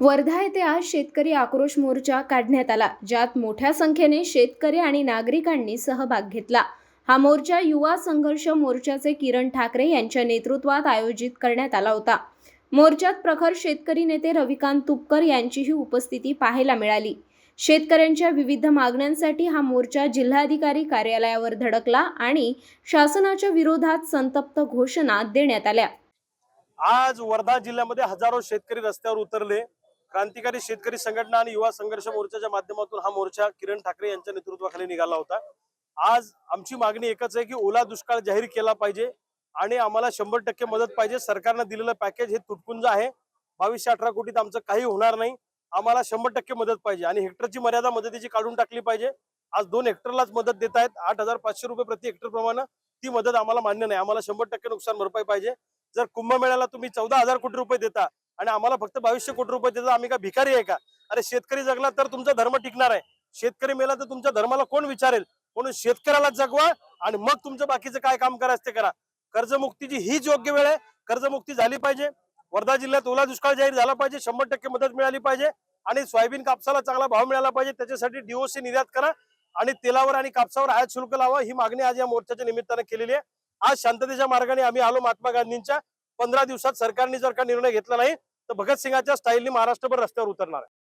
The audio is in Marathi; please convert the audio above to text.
वर्धा येथे आज शेतकरी आक्रोश मोर्चा काढण्यात आला ज्यात मोठ्या संख्येने शेतकरी आणि नागरिकांनी सहभाग घेतला. हा मोर्चा युवा संघर्ष मोर्चाचे किरण ठाकरे यांच्या नेतृत्वात आयोजित करण्यात आला होता. मोर्चात प्रखर शेतकरी नेते रविकांत तुपकर यांचीही उपस्थिती पाहायला मिळाली. शेतकऱ्यांच्या विविध मागण्यांसाठी हा मोर्चा जिल्हाधिकारी कार्यालयावर धडकला आणि शासनाच्या विरोधात संतप्त घोषणा देण्यात आल्या. आज वर्धा जिल्ह्यामध्ये हजारो शेतकरी रस्त्यावर उतरले. क्रांतिकारी शेतकरी संघटना आणि युवा संघर्ष मोर्चाच्या माध्यमातून हा मोर्चा किरण ठाकरे यांच्या नेतृत्वाखाली निघाला होता. आज आमची मागणी एकच आहे की ओला दुष्काळ जाहीर केला पाहिजे आणि आम्हाला शंभर टक्के मदत पाहिजे. सरकारनं दिलेलं पॅकेज हे तुटपुंज आहे. बावीसशे अठरा कोटीत आमचं काही होणार नाही. आम्हाला शंभर टक्के मदत पाहिजे आणि हेक्टरची मर्यादा मदतीची काढून टाकली पाहिजे. आज दोन हेक्टरलाच मदत देत आहेत. आठ हजार पाचशे रुपये प्रति हेक्टर प्रमाणे ती मदत आम्हाला मान्य नाही. आम्हाला शंभर टक्के नुकसान भरपाई पाहिजे. जर कुंभमेळ्याला तुम्ही चौदा हजार कोटी रुपये देता आणि आम्हाला फक्त बावीसशे कोटी रुपये देतात. आम्ही का भिकारी आहे का? अरे शेतकरी जगला तर तुमचा धर्म टिकणार आहे. शेतकरी मेला तर तुमच्या धर्माला कोण विचारेल? म्हणून शेतकऱ्याला जगवा आणि मग तुमचं बाकीचं काय काम करायचं ते करा. कर्जमुक्तीची हीच योग्य वेळ आहे. कर्जमुक्ती झाली पाहिजे. वर्धा जिल्ह्यात ओला दुष्काळ जाहीर झाला पाहिजे. शंभर टक्के मदत मिळाली पाहिजे. आणि सोयाबीन कापसाला चांगला भाव मिळाला पाहिजे. त्याच्यासाठी डीओसी निर्यात करा आणि तेलावर आणि कापसावर आयात शुल्क लावा. ही मागणी आज या मोर्चाच्या निमित्तानं केलेली आहे. आज शांततेच्या मार्गाने आम्ही आलो महात्मा गांधींच्या. पंधरा दिवसात सरकारने जर का निर्णय घेतला नाही तर भगतसिंगाच्या स्टाईलने महाराष्ट्रभर रस्त्यावर उतरणार आहे.